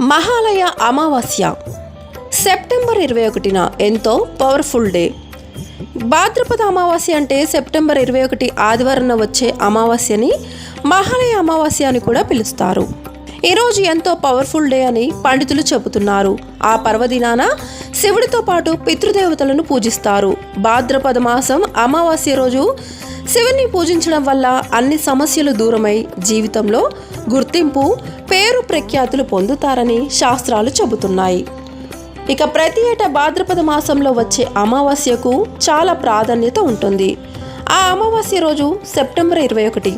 మహాలయ అమావాస్య. సెప్టెంబర్ ఇరవై ఒకటిన ఎంతో పవర్ఫుల్ డే. భాద్రపద అమావాస్య అంటే సెప్టెంబర్ ఇరవై ఒకటి ఆదివారంన వచ్చే అమావాస్యని మహాలయ అమావాస్య అని కూడా పిలుస్తారు. ఈరోజు ఎంతో పవర్ఫుల్ డే అని పండితులు చెబుతున్నారు. ఆ పర్వదినాన శివుడితో పాటు పితృదేవతలను పూజిస్తారు. భాద్రపద మాసం అమావాస్య రోజు శివుని పూజించడం వల్ల అన్ని సమస్యలు దూరమై జీవితంలో గుర్తింపు పేరు ప్రఖ్యాతులు పొందుతారని శాస్త్రాలు చెబుతున్నాయి. ఇక ప్రతి ఏటా భాద్రపద మాసంలో వచ్చే అమావాస్యకు చాలా ప్రాధాన్యత ఉంటుంది. ఆ అమావాస్య రోజు సెప్టెంబర్ ఇరవై ఒకటి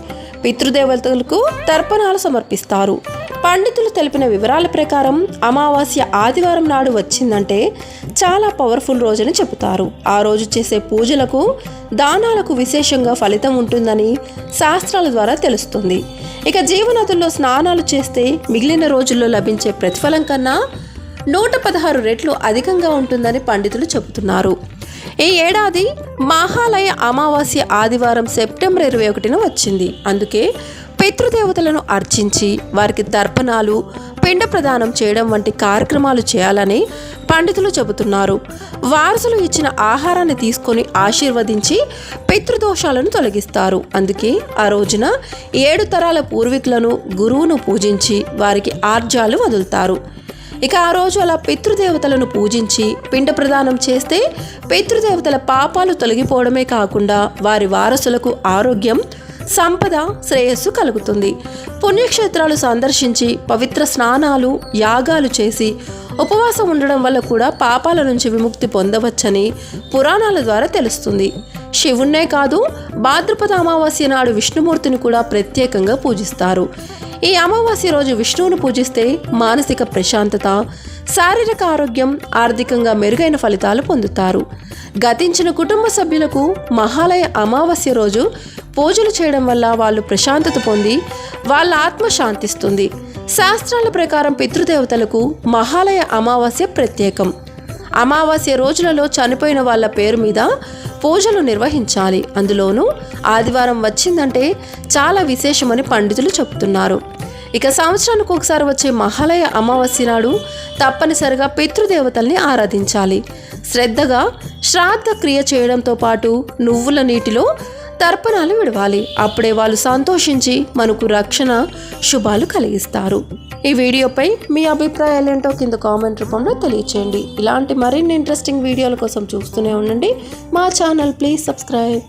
పితృదేవతలకు తర్పణాలు సమర్పిస్తారు. పండితులు తెలిపిన వివరాల ప్రకారం అమావాస్య ఆదివారం నాడు వచ్చిందంటే చాలా పవర్ఫుల్ రోజని చెబుతారు. ఆ రోజు చేసే పూజలకు దానాలకు విశేషంగా ఫలితం ఉంటుందని శాస్త్రాల ద్వారా తెలుస్తుంది. ఇక జీవనదుల్లో స్నానాలు చేస్తే మిగిలిన రోజుల్లో లభించే ప్రతిఫలం కన్నా నూట పదహారు రెట్లు అధికంగా ఉంటుందని పండితులు చెబుతున్నారు. ఈ ఏడాది మహాలయ అమావాస్య ఆదివారం సెప్టెంబర్ ఇరవై ఒకటిన వచ్చింది. అందుకే పితృదేవతలను అర్చించి వారికి తర్పణాలు పిండ ప్రదానం చేయడం వంటి కార్యక్రమాలు చేయాలని పండితులు చెబుతున్నారు. వారసులు ఇచ్చిన ఆహారాన్ని తీసుకొని ఆశీర్వదించి పితృదోషాలను తొలగిస్తారు. అందుకే ఆ రోజున ఏడు తరాల పూర్వీకులను గురువును పూజించి వారికి ఆర్జాలు వదులుతారు. ఇక ఆ రోజు అలా పితృదేవతలను పూజించి పిండ ప్రదానం చేస్తే పితృదేవతల పాపాలు తొలగిపోవడమే కాకుండా వారి వారసులకు ఆరోగ్యం సంపద శ్రేయస్సు కలుగుతుంది. పుణ్యక్షేత్రాలు సందర్శించి పవిత్ర స్నానాలు యాగాలు చేసి ఉపవాసం ఉండడం వల్ల కూడా పాపాల నుంచి విముక్తి పొందవచ్చని పురాణాల ద్వారా తెలుస్తుంది. శివుణ్ణే కాదు భాద్రపద అమావాస్య నాడు విష్ణుమూర్తిని కూడా ప్రత్యేకంగా పూజిస్తారు. ఈ అమావాస్య రోజు విష్ణువును పూజిస్తే మానసిక ప్రశాంతత శారీరక ఆరోగ్యం ఆర్థికంగా మెరుగైన ఫలితాలు పొందుతారు. గతించిన కుటుంబ సభ్యులకు మహాలయ అమావాస్య రోజు పూజలు చేయడం వల్ల వాళ్ళు ప్రశాంతత పొంది వాళ్ళ ఆత్మ శాంతిస్తుంది. శాస్త్రాల ప్రకారం పితృదేవతలకు మహాలయ అమావాస్య ప్రత్యేకం. అమావాస్య రోజులలో చనిపోయిన వాళ్ళ పేరు మీద పూజలు నిర్వహించాలి. అందులోనూ ఆదివారం వచ్చిందంటే చాలా విశేషమని పండితులు చెబుతున్నారు ఇక సంవత్సరానికి ఒకసారి వచ్చే మహాలయ అమావాస్య నాడు తప్పనిసరిగా పితృదేవతల్ని ఆరాధించాలి. శ్రద్ధగా శ్రాద్ధ క్రియ చేయడంతో పాటు నువ్వుల నీటిలో తర్పణాలు విడవాలి. అప్పుడే వాళ్ళు సంతోషించి మనకు రక్షణ శుభాలు కలిగిస్తారు. ఈ వీడియోపై మీ అభిప్రాయాలు ఏంటో కింద కామెంట్ రూపంలో తెలియచేయండి. ఇలాంటి మరిన్ని ఇంట్రెస్టింగ్ వీడియోల కోసం చూస్తూనే ఉండండి. మా ఛానల్ ప్లీజ్ సబ్స్క్రైబ్.